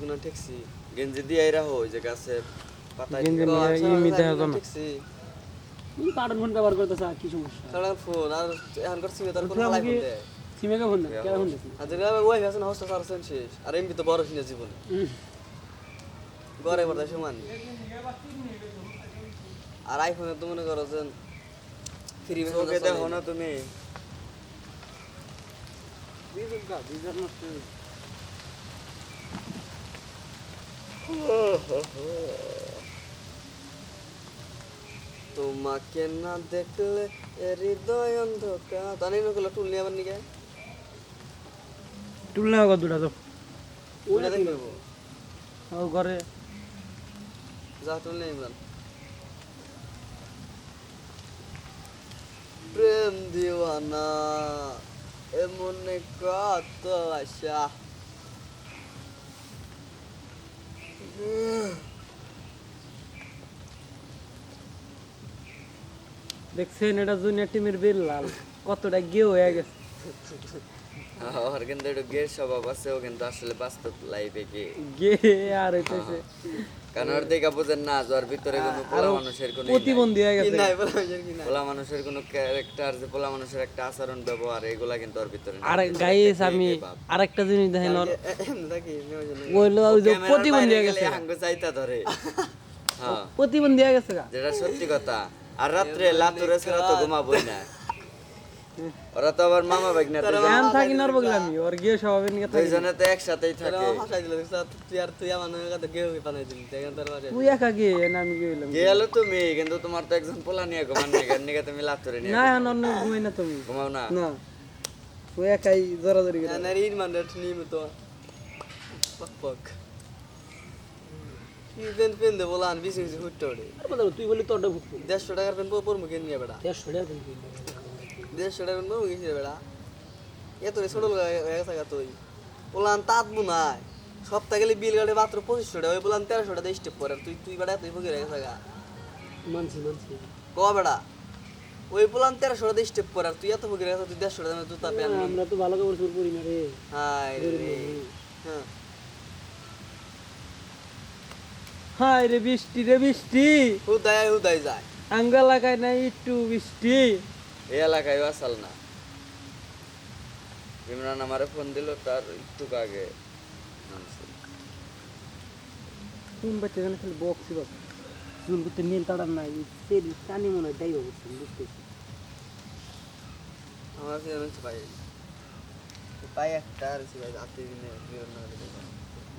গুনা ঠেকছি। গেঞ্জি দিয়ে আইরা হো ওই যে গাছের পাতা গেঞ্জি দিয়ে। আচ্ছা, ইমি আচ্ছা। ঠেকছি। তুমি কার্টুন ফোন ব্যবহার করতেছ কি সমস্যা? সারা ফোন আর এখন করছি তার কোন সিমেকে ফোন কেন? ফোন দিছিস ওই সারছেন শেষ। আর এমবি তো বড় সিনে জীবন। গড়ে পড়তে সমান। আর আইফোনে তো মনে করো যে ফ্রি চোখে দেখো না তুমি। তোমাকে না দেখলে হৃদয় অন্ধকার। তা নেই নকল টুল নিয়ে আবার নিকে টুলনা কত দুটা তো। ওটা দেখব ও ঘরে। যা টুল ইমরান প্রেম দিওয়ানা এমন কত আশা দেখছেন এটা জুনিয়ার টিমের বেল লাল কতটা গিয়ে হয়ে গেছে। কিন্তু একটু গের স্বভাব আছে ও কিন্তু আসলে বাস্তব লাইফে কি? গে আর হইতেছে। কারণ ওর দেখা বোঝেন না যে ওর ভিতরে কোনো পোলা মানুষের কোনো প্রতিবন্ধী হয়ে গেছে। নাই বলা যায় কি পোলা মানুষের কোনো ক্যারেক্টার যে পোলা মানুষের একটা আচরণ ব্যবহার এগুলা কিন্তু ওর ভিতরে আর গাইস একটা আমি আরেকটা জিনিস দেখেন ওর। ওইলো ওই যে প্রতিবন্ধী হয়ে গেছে। হাঙ্গু চাইতা ধরে। হ্যাঁ। প্রতিবন্ধী হয়ে গেছে গা। যেটা সত্যি কথা। আর রাত্রে লাতুরে ছাড়া তো ঘুমাবই না। ওরা তো আবার মামা বাগনা ধ্যান থাকি না বললাম আমি ওর গিয়ে স্বভাবের নিয়ে থাকি। দুইজনে তো একসাথেই থাকে। হাসাই দিল তুই আর তুই আমার নামে কথা গেও বানাই দিলি দেখেন তোর বাড়ি তুই একা গিয়ে না আমি গিয়ে গেলো তুমি কিন্তু তোমার তো একজন পোলা নিয়ে ঘুমান নিয়ে নিয়ে তুমি লাতুরে নিয়ে না অন্য ঘুমাই না তুমি। ঘুমাও না। না। তুই একাই জোরাজোরি গেলে না রিন মানে নিম তো পক পক। পেন পেন ওড়ে তুই বলি তোরটা ভুক্ত দেড়শো টাকার পেন পর মুখে নিয়ে বেড়া। দেড়শো টাকা দেড়শো টাকার মুখে নিয়ে বেড়া এত রে ছোট গেছে গা তুই বলান তাঁত বুনায় সপ্তাহে গেলে বিল গাড়ি মাত্র পঁচিশশো টাকা ওই বলান তেরোশো টাকা স্টেপ পরে তুই তুই বেড়া তুই ফকির হয়ে গেছে মানছি মানছি ক বেড়া ওই বলান তেরোশো টাকা স্টেপ পরে তুই এত ফকির গেছে তুই দেড়শো টাকা জুতা পেন আমরা তো ভালো কাপড় চোপড় পরি না রে হাই রে হ্যাঁ হাই রে বৃষ্টি রে বৃষ্টি। হুদায় হুদায় যায়। আঙ্গা লাগায় না একটু বৃষ্টি। এই এলাকায় আসাল না। ইমরান আমারে ফোন দিল তার একটু আগে। কোন বাচ্চা জানে খালি বক্সি বাস। চুল করতে নীল তাড়ার নাই টানি মনে হয় তাই বুঝতেছি। আমার ফিরে পাই পাই একটা আর সে ভাই হাতে দিনে